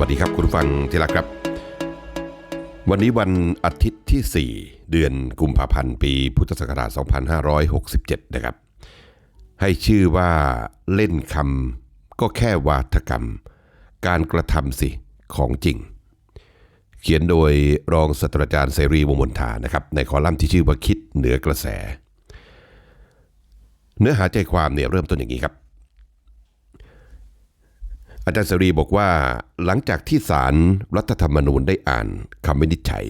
วัสดีครับคุณฟังที่รักครับ วันนี้วันอาทิตย์ที่ 4 เดือนกุมภาพันธ์ ปีพุทธศักราช 2567 นะครับ ให้ชื่อว่าเล่นคำก็แค่วาทกรรม การกระทำสิของจริง เขียนโดยรองศาสตราจารย์เสรีวงมนทานะครับ ในคอลัมน์ที่ชื่อว่าคิดเหนือกระแส เนื้อหาใจความเนี่ยเริ่มต้นอย่างนี้ครับ อาจารย์เสรีบอกว่า หลังจากที่ศาลรัฐธรรมนูญได้อ่านคำวินิจฉัย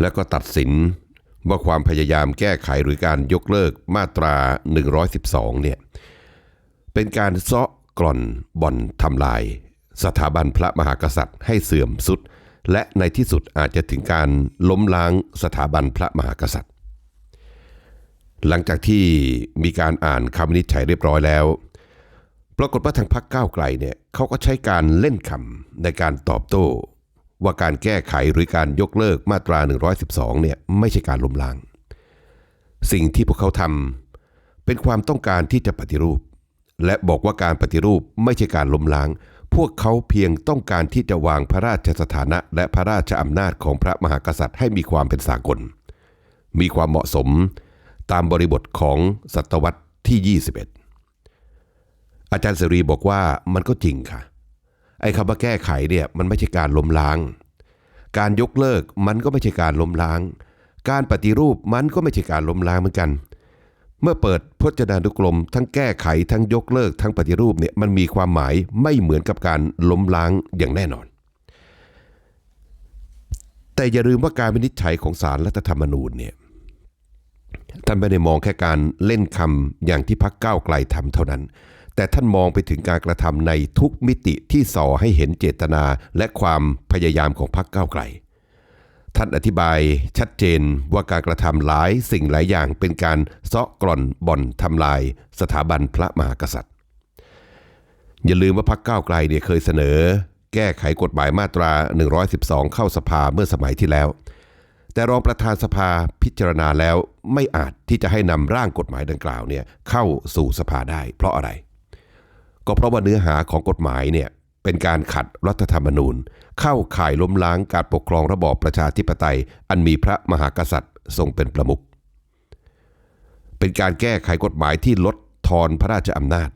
แล้วก็ตัดสินว่าความพยายามแก้ไขหรือการยกเลิกมาตรา 112 เนี่ย เป็นการเซาะกล่อนบ่อนทำลาย สถาบันพระมหากษัตริย์ให้เสื่อมสุด และในที่สุดอาจจะถึงการล้มล้างสถาบันพระมหากษัตริย์ หลังจากที่มีการอ่านคำวินิจฉัยเรียบร้อยแล้ว ปรากฏว่าทางพรรคก้าวไกลเนี่ยเขาก็ใช้การเล่นคำในการตอบโต้ ว่าการแก้ไขหรือการยกเลิกมาตรา 112เนี่ยไม่ใช่การล้มล้าง สิ่งที่พวกเขาทำเป็นความต้องการที่จะปฏิรูป และบอกว่าการปฏิรูปไม่ใช่การล้มล้าง พวกเขาเพียงต้องการที่จะวางพระราชสถานะ และพระราชอำนาจของพระมหากษัตริย์ให้มีความเป็นสากล มีความเหมาะสมตามบริบทของศตวรรษที่ 21 อาจารย์เสรีบอกว่ามันก็จริงค่ะ ไอ้คำว่าแก้ไขเนี่ยมันไม่ใช่การล้มล้าง การยกเลิกมันก็ไม่ใช่การล้มล้าง การปฏิรูปมันก็ไม่ใช่การล้มล้างเหมือนกัน เมื่อเปิดพจนานุกรม ทั้งแก้ไขทั้งยกเลิก ทั้งปฏิรูปเนี่ยมันมีความหมายไม่เหมือนกับการล้มล้างอย่างแน่นอน แต่อย่าลืมว่าการวินิจฉัยของศาลรัฐธรรมนูญเนี่ยท่านไม่ได้มองแค่การเล่นคำอย่างที่พักเก้าไกลทำเท่านั้น แต่ท่านมองไปถึงการกระทำในทุกมิติที่ส่อให้เห็นเจตนาและความพยายามของพรรคก้าวไกล ท่านอธิบายชัดเจนว่าการกระทำหลายสิ่งหลายอย่างเป็นการเซาะกร่อนบ่อนทำลายสถาบันพระมหากษัตริย์ อย่าลืมว่าพรรคก้าวไกลเนี่ยเคยเสนอ แก้ไขกฎหมายมาตรา 112 เข้าสภาเมื่อสมัยที่แล้ว แต่รองประธานสภาพิจารณาแล้วไม่อาจที่จะให้นำร่างกฎหมายดังกล่าวเนี่ยเข้าสู่สภาได้ เพราะอะไร ก็เพราะว่าเนื้อหาของกฎหมายเนี่ยเป็นการขัดรัฐธรรมนูญ เข้าข่ายล้มล้างการปกครองระบอบประชาธิปไตย อันมีพระมหากษัตริย์ทรงเป็นประมุขเป็นการแก้ไขกฎหมายที่ลดทอนพระราชอำนาจ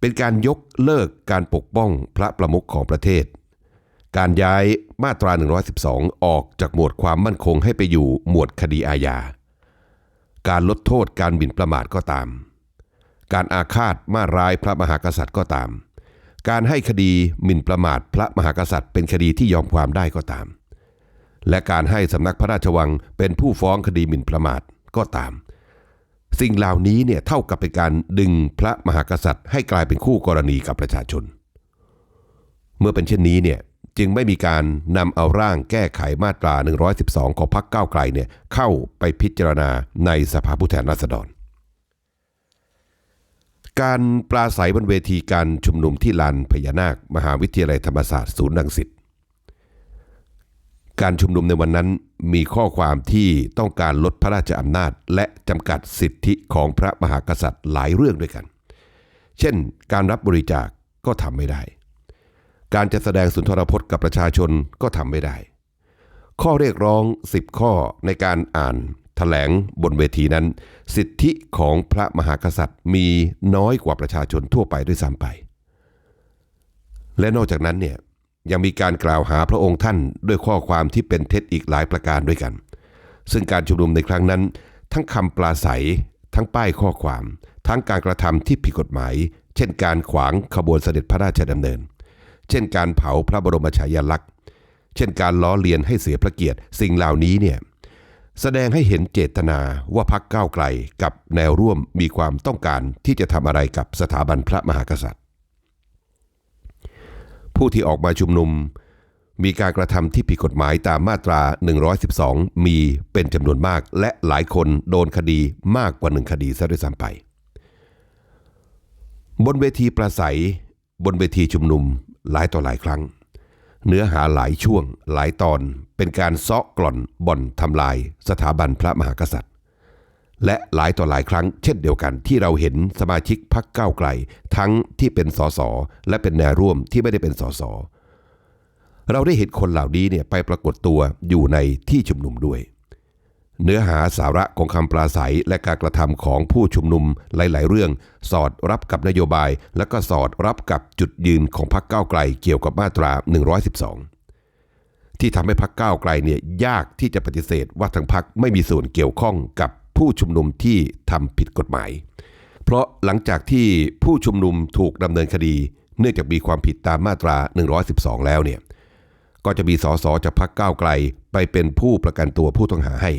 เป็นการยกเลิกการปกป้องพระประมุขของประเทศ การย้ายมาตรา 112 ออกจากหมวดความมั่นคงให้ไปอยู่หมวดคดีอาญา การลดโทษการหมิ่นประมาทก็ตาม การอาฆาตมาร้ายพระมหากษัตริย์ก็ตาม การให้คดีหมิ่นประมาทพระมหากษัตริย์ เป็นคดีที่ยอมความได้ก็ตาม และการให้สำนักพระราชวังเป็นผู้ฟ้องคดีหมิ่นประมาทก็ตาม สิ่งเหล่านี้เนี่ยเท่ากับเป็นการดึงพระมหากษัตริย์ ให้กลายเป็นคู่กรณีกับประชาชน เมื่อเป็นเช่นนี้เนี่ยจึงไม่มีการนำเอาร่างแก้ไขมาตรา 112 ของพรรคก้าวไกลเนี่ยเข้าไปพิจารณาในสภาผู้แทนราษฎร การปราศัยบนเวทีการชุมนุมที่ลานพญานาค มหาวิทยาลัยธรรมศาสตร์ศูนย์รังสิตการชุมนุมในวันนั้นมีข้อความที่ต้องการลดพระราชอำนาจ และจำกัดสิทธิของพระมหากษัตริย์หลายเรื่องด้วยกัน เช่น การรับบริจาคก็ทำไม่ได้ การจะแสดงสุนทรพจน์กับประชาชนก็ทำไม่ได้ ข้อเรียกร้อง 10 ข้อในการอ่าน ถแถลงบนเวทีนั้น สิทธิของพระมหากษัตริย์มีน้อยกว่าประชาชนทั่วไปด้วยซ้ำไป และนอกจากนั้นเนี่ยยังมีการกล่าวหาพระองค์ท่านด้วยข้อความที่เป็นเท็จอีกหลายประการด้วยกัน ซึ่งการชุมนุมในครั้งนั้น ทั้งคำปลาใสทั้งป้ายข้อความ ทั้งการกระทำที่ผิดกฎหมาย เช่นการขวางขบวนเสด็จพระราชดำเนิน เช่นการเผาพระบรมฉายาลักษณ์ เช่นการล้อเลียนให้เสียพระเกียรติ สิ่งเหล่านี้เนี่ย แสดงให้เห็นเจตนาว่าพักก้าวไกลกับแนวร่วมมีความต้องการที่จะทำอะไรกับสถาบันพระมหากษัตริย์ ผู้ที่ออกมาชุมนุม มีการกระทำที่ผิดกฎหมายตามมาตรา 112 มีเป็นจำนวนมากและหลายคนโดนคดีมากกว่าหนึ่งคดีซะด้วยซ้ำไป บนเวทีประสัย บนเวทีชุมนุมหลายต่อหลายครั้ง เนื้อหาหลายช่วง หลายตอนเป็นการซาะกล่อนบ่อนทำลายสถาบันพระมหากษัตริย์ และหลายต่อหลายครั้งเช่นเดียวกันที่เราเห็นสมาชิกพักก้าวไกล ทั้งที่เป็นสสและเป็นแนวร่วมที่ไม่ได้เป็นสสเราได้เห็นคนเหล่านี้เนี่ยไปปรากฏตัวอยู่ในที่ชุมนุมด้วย เนื้อหาสาระของคำปราศัยและการกระทำของผู้ชุมนุมหลาย ๆ เรื่อง สอดรับกับนโยบาย และก็สอดรับกับจุดยืนของพรรคก้าวไกลเกี่ยวกับมาตรา 112 ที่ทำให้พรรคก้าวไกลเนี่ยยากที่จะปฏิเสธว่าทางพรรคไม่มีส่วนเกี่ยวข้องกับผู้ชุมนุมที่ทำผิดกฎหมาย เพราะหลังจากที่ผู้ชุมนุมถูกดำเนินคดี เนื่องจากมีความผิดตามมาตรา 112 แล้วเนี่ยก็จะมีสสจากพรรคก้าวไกลไปเป็นผู้ประกันตัวผู้ต้องหาให้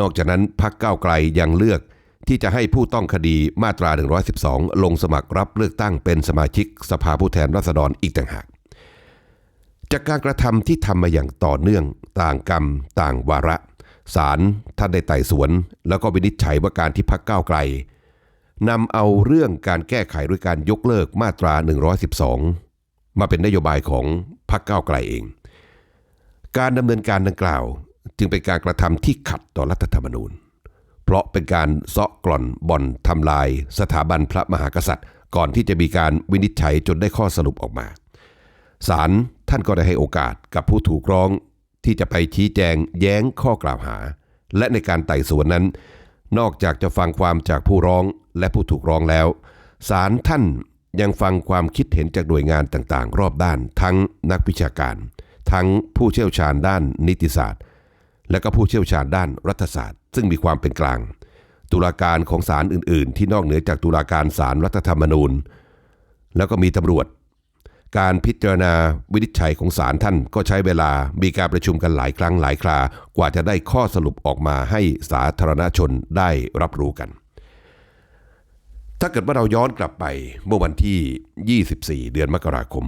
นอกจากนั้นพรรคก้าวไกลยังเลือกที่จะให้ผู้ต้องคดีมาตรา 112 ลงสมัครรับเลือกตั้งเป็นสมาชิกสภาผู้แทนราษฎรอีกต่างหาก จากการกระทำที่ทำมาอย่างต่อเนื่อง ต่างกรรม ต่างวาระศาลท่านได้ไต่สวน แล้วก็วินิจฉัยว่าการที่พรรคก้าวไกลนำเอาเรื่องการแก้ไขด้วยการยกเลิกมาตรา 112 มาเป็นนโยบายของพรรคก้าวไกลเอง การดำเนินการดังกล่าว จึงเป็นการกระทำที่ขัดต่อรัฐธรรมนูญ เพราะเป็นการเซาะกล่อนบ่อนทำลายสถาบันพระมหากษัตริย์ ก่อนที่จะมีการวินิจฉัยจนได้ข้อสรุปออกมาศาลท่านก็ได้ให้โอกาสกับผู้ถูกร้องที่จะไปชี้แจงแย้งข้อกล่าวหา และในการไต่สวนนั้น นอกจากจะฟังความจากผู้ร้องและผู้ถูกร้องแล้วศาลท่านยังฟังความคิดเห็นจากหน่วยงานต่างๆ รอบด้าน ทั้งนักวิชาการ ทั้งผู้เชี่ยวชาญด้านนิติศาสตร์ และก็ผู้เชี่ยวชาญด้านรัฐศาสตร์ ซึ่งมีความเป็นกลาง ตุลาการของศาลอื่น ๆ ที่นอกเหนือจากตุลาการศาลรัฐธรรมนูญ แล้วก็มีตำรวจ การพิจารณาวินิจฉัยของศาลท่านก็ใช้เวลามีการประชุมกันหลายครั้งหลายครากว่าจะได้ข้อสรุปออกมาให้สาธารณชนได้รับรู้กัน ถ้าเกิดว่าเราย้อนกลับไปเมื่อวันที่ 24 เดือนมกราคม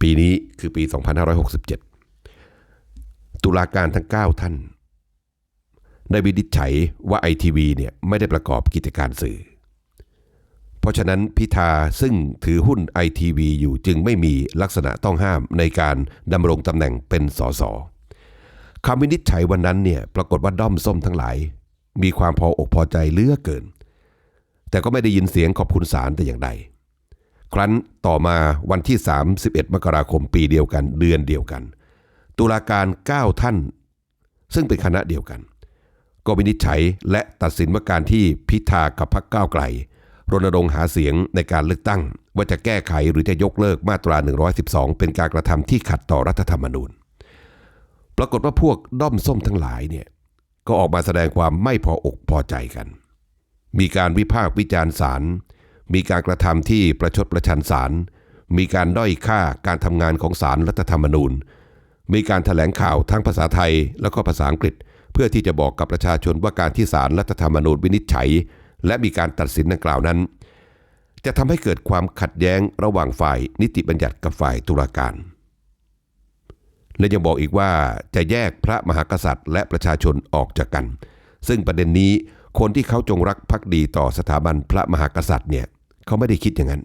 ปีนี้คือปี 2567 ตุลาการทั้ง 9 ท่าน ได้วินิจฉัยว่าไอทีวีเนี่ยไม่ได้ประกอบกิจการสื่อ เพราะฉะนั้นพิธาซึ่งถือหุ้นไอทีวีอยู่จึงไม่มีลักษณะต้องห้ามในการดำรงตำแหน่งเป็นสสคำวินิจฉัยวันนั้นเนี่ยปรากฏว่าด้อมส้มทั้งหลาย มีความพออกพอใจเลือเกิน แต่ก็ไม่ได้ยินเสียงขอบคุณศาลแต่อย่างใด ครั้นต่อมาวันที่ 31 มกราคมปีเดียวกันเดือนเดียวกัน ตุลาการ 9 ท่าน ซึ่งเป็นคณะเดียวกัน ก็วินิจฉัยและตัดสินว่าการที่พิธากับพรรคก้าวไกลรณรงค์หาเสียงในการเลือกตั้ง ว่าจะแก้ไขหรือจะยกเลิกมาตรา 112 เป็นการกระทำที่ขัดต่อรัฐธรรมนูญ ปรากฏว่าพวกด้อมส้มทั้งหลายเนี่ยก็ออกมาแสดงความไม่พออกพอใจกัน มีการวิพากษ์วิจารณ์ศาลมีการกระทำที่ประชดประชันศาลมีการด้อยค่าการทำงานของศาลรัฐธรรมนูญ มีการถแถลงข่าวทั้งภาษาไทยแล้วก็ภาษาอังกฤษ เพื่อที่จะบอกกับประชาชนว่าการที่ศาลรัฐธรรมนูญวินิจฉัย และมีการตัดสินดังกล่าวนั้น จะทำให้เกิดความขัดแย้งระหว่างฝ่ายนิติบัญญัติกับฝ่ายตุลาการ และยังบอกอีกว่าจะแยกพระมหากษัตริย์ และประชาชนออกจากกัน ซึ่งประเด็นนี้คนที่เขาจงรักภักดีต่อสถาบันพระมหากษัตริย์เนี่ยเขาไม่ได้คิดอย่างนั้น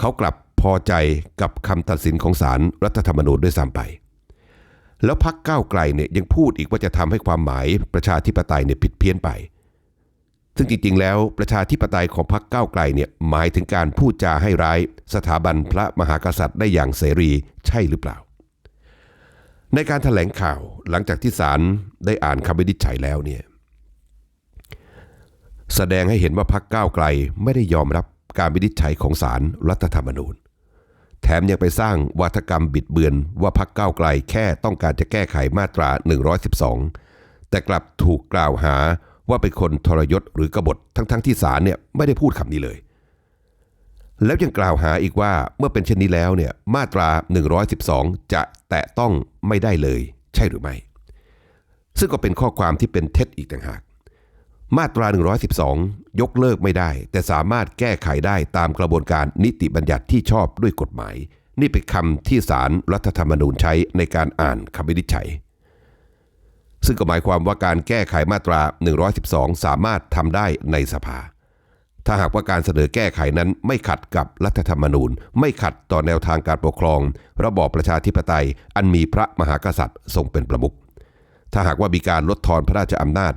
เขากลับพอใจกับคำตัดสินของศาลรรัฐธรรมนูญด้วยซ้ำไป แล้วพักก้าวไกลเนี่ยยังพูดอีกว่าจะทำให้ความหมายประชาธิปไตยเนี่ยผิดเพี้ยนไป ซึ่งจริงๆ แล้วประชาธิปไตยของพรรคก้าวไกลเนี่ยหมายถึงการพูดจาให้ร้าย สถาบันพระมหากษัตริย์ได้อย่างเสรีใช่หรือเปล่า ในการถแถลงข่าวหลังจากที่ศาลได้อ่านคำวินิจฉัยแล้วเนี่ยแสดงให้เห็นว่าพรรคก้าวไกลไม่ได้ยอมรับการวินิจฉัยของศาลรรัฐธรรมนูญ แถมยังไปสร้างวัฒกรรมบิดเบือนว่าพรรคก้าวไกลแค่ต้องการจะแก้ไขมาตรา 112 แต่กลับถูกกล่าวหาว่าเป็นคนทรยศหรือกบฏทั้งๆทที่ศาลเนี่ยไม่ได้พูดคำนี้เลย แล้วยังกล่าวหาอีกว่าเมื่อเป็นเช่นนี้แล้วเนี่ยมาตรา 112 จะแตะต้องไม่ได้เลย ใช่หรือไม่ ซึ่งก็เป็นข้อความที่เป็นเท็จอีกต่างหาก มาตรา 112 ยกเลิกไม่ได้ แต่สามารถแก้ไขได้ตามกระบวนการนิติบัญญัติที่ชอบด้วยกฎหมาย นี่เป็นคำที่ศาลรรัฐธรรมนูญใช้ในการอ่านคำวินิจฉัย ซึ่งก็หมายความว่าการแก้ไขมาตรา 112 สามารถทำได้ในสภา ถ้าหากว่าการเสนอแก้ไขนั้นไม่ขัดกับรัฐธรรมนูญ ไม่ขัดต่อแนวทางการปกครอง ระบอบประชาธิปไตย อันมีพระมหากษัตริย์ทรงเป็นประมุขถ้าหากว่ามีการลดทอนพระราชอำนาจ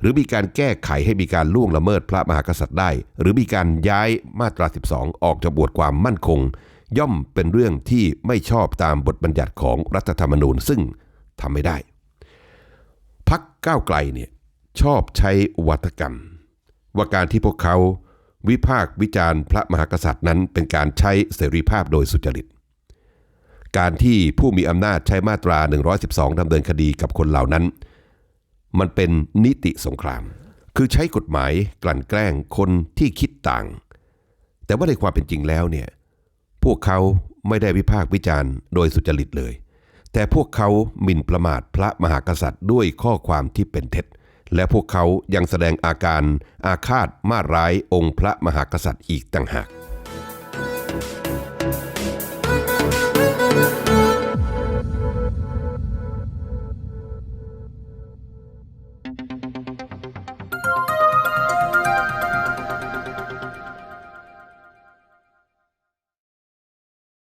หรือมีการแก้ไขให้มีการล่วงละเมิดพระมหากษัตริย์ได้ หรือมีการย้ายมาตรา 12 ออกจากบทความมั่นคง ย่อมเป็นเรื่องที่ไม่ชอบตามบทบัญญัติของรัฐธรรมนูญซึ่งทำไม่ได้ พักก้าวไกลเนี่ยชอบใช้วัฒกรรม ว่าการที่พวกเขาวิพากษ์วิจารณ์พระมหากษัตริย์นั้นเป็นการใช้เสรีภาพโดยสุจริต การที่ผู้มีอำนาจใช้มาตรา 112ดำเนินคดีกับคนเหล่านั้น มันเป็นนิติสงคราม คือใช้กฎหมายกลั่นแกล้งคนที่คิดต่าง แต่ว่าในความเป็นจริงแล้วเนี่ย พวกเขาไม่ได้วิพากษ์วิจารณ์โดยสุจริตเลย แต่พวกเขาหมิ่นประมาทพระมหากษัตริย์ด้วยข้อความที่เป็นเท็จ และพวกเขายังแสดงอาการอาฆาตมาร้ายองค์พระมหากษัตริย์อีกต่างหาก